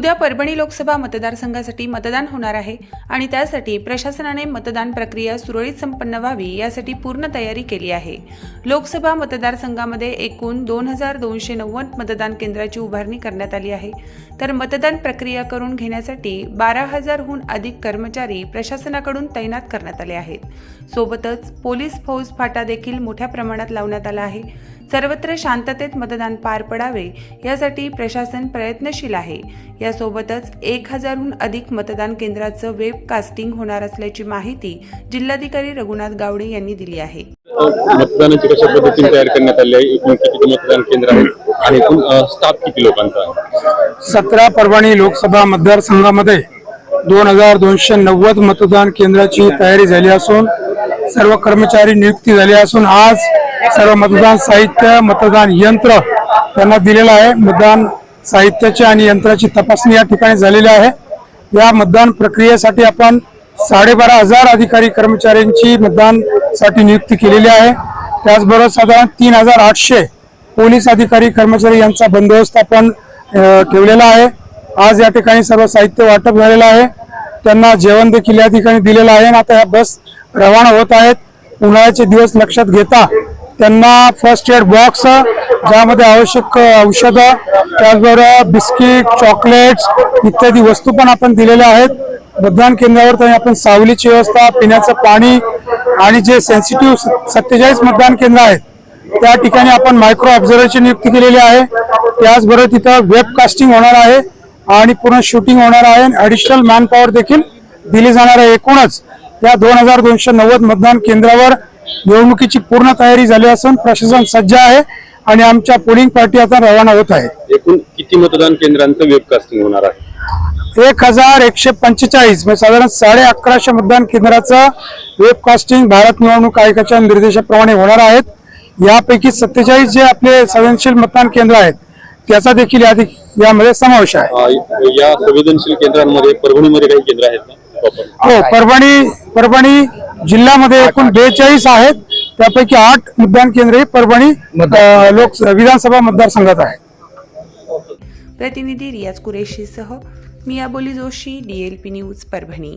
उद्या परभणी लोकसभा मतदारसंघासाठी मतदान होणार आहे आणि त्यासाठी प्रशासनाने मतदान प्रक्रिया सुरळीत संपन्न व्हावी यासाठी पूर्ण तयारी केली आहे. लोकसभा मतदारसंघामध्ये एकूण दोन हजार दोनशे नव्वद मतदान केंद्राची उभारणी करण्यात आली आहे. तर मतदान प्रक्रिया करून घेण्यासाठी बारा हजारहून अधिक कर्मचारी प्रशासनाकडून तैनात करण्यात आले आहेत. सोबतच पोलीस फौज फाटा देखील मोठ्या प्रमाणात लावण्यात आला आहे. सर्वत्र शांततेत मतदान पार पडावे यासाठी प्रशासन प्रयत्नशील आहे. यासोबतच एक हजारहून अधिक मतदान केंद्राचं वेब कास्टिंग होणार असल्याची माहिती जिल्हाधिकारी रघुनाथ गावडे यांनी दिली आहे. मतदानाची कशा पद्धतीने तयार करण्यात आली आहे? एकूण किती मतदान केंद्र आहे आणि एकूण स्टाफ किती लोकांचा आहे? सतरा परभणी लोकसभा मतदारसंघामध्ये दोन हजार दोनशे नव्वद मतदान केंद्राची तयारी झाली असून सर्व कर्मचारी नियुक्ती झाली असून आज सर्व मतदान साहित्य मतदान यंत्र त्यांना दिलेलं आहे. मतदान साहित्याची आणि यंत्राची तपासणी या ठिकाणी झालेली आहे. या मतदान प्रक्रियेसाठी आपण साडेबारा हजार अधिकारी कर्मचाऱ्यांची मतदानसाठी नियुक्ती केलेली आहे. त्याचबरोबर साधारण तीन हजार आठशे पोलीस अधिकारी कर्मचारी यांचा बंदोबस्त आपण ठेवलेला आहे. आज या ठिकाणी सर्व साहित्य वाटप झालेलं आहे. त्यांना जेवण देखील या ठिकाणी दिलेलं आहे. आणि आता ह्या बस रवाना होत आहेत. उन्हाळ्याचे दिवस लक्षात घेता त्यांना फर्स्ट एड बॉक्स ज्यामध्ये आवश्यक औषधं त्याचबरोबर बिस्किट चॉकलेट्स इत्यादी वस्तू पण आपण दिलेल्या आहेत. मतदान केंद्रावर तर आपण सावलीची व्यवस्था पिण्याचं पाणी आणि जे सेन्सिटिव्ह सत्तेचाळीस मतदान केंद्र आहेत त्या ठिकाणी आपण मायक्रो ऑब्झर्वरची नियुक्ती केलेली आहे. त्याचबरोबर तिथं वेब कास्टिंग होणार आहे आणि पूर्ण शूटिंग होणार आहे आणि ॲडिशनल मॅन पॉवर देखील दिली जाणार आहे. एकूणच या दोन हजार दोनशे नव्वद मतदान केंद्रावर निवडणुकीची पूर्ण तयारी झाली असून प्रशासन सज्ज आहे आणि आमच्या पोलिंग पार्टी आता रवाना होत आहे. एकूण किती मतदान केंद्रांचं वेबकास्टिंग होणार आहे? एक हजार एकशे पंचेचाळीस म्हणजे साधारण साडे अकराशे मतदान केंद्राचं वेबकास्टिंग भारत निवडणूक आयोगाच्या निर्देशाप्रमाणे होणार आहेत. यापैकी सत्तेचाळीस जे आपले संवेदनशील मतदान केंद्र आहेत त्याचा देखील यादी यामध्ये समावेश आहे. या संवेदनशील केंद्रांमध्ये परभणीमध्ये काही केंद्र आहेत. हो परभणी परभणी जिल्ह्यामध्ये एकूण बेचाळीस आहेत. त्यापैकी आठ मतदान केंद्र ही परभणी लोक विधानसभा मतदारसंघात आहे प्रतिनिधी रियाज कुरेशीसह मियाबोली जोशी डीएलपी न्यूज परभणी.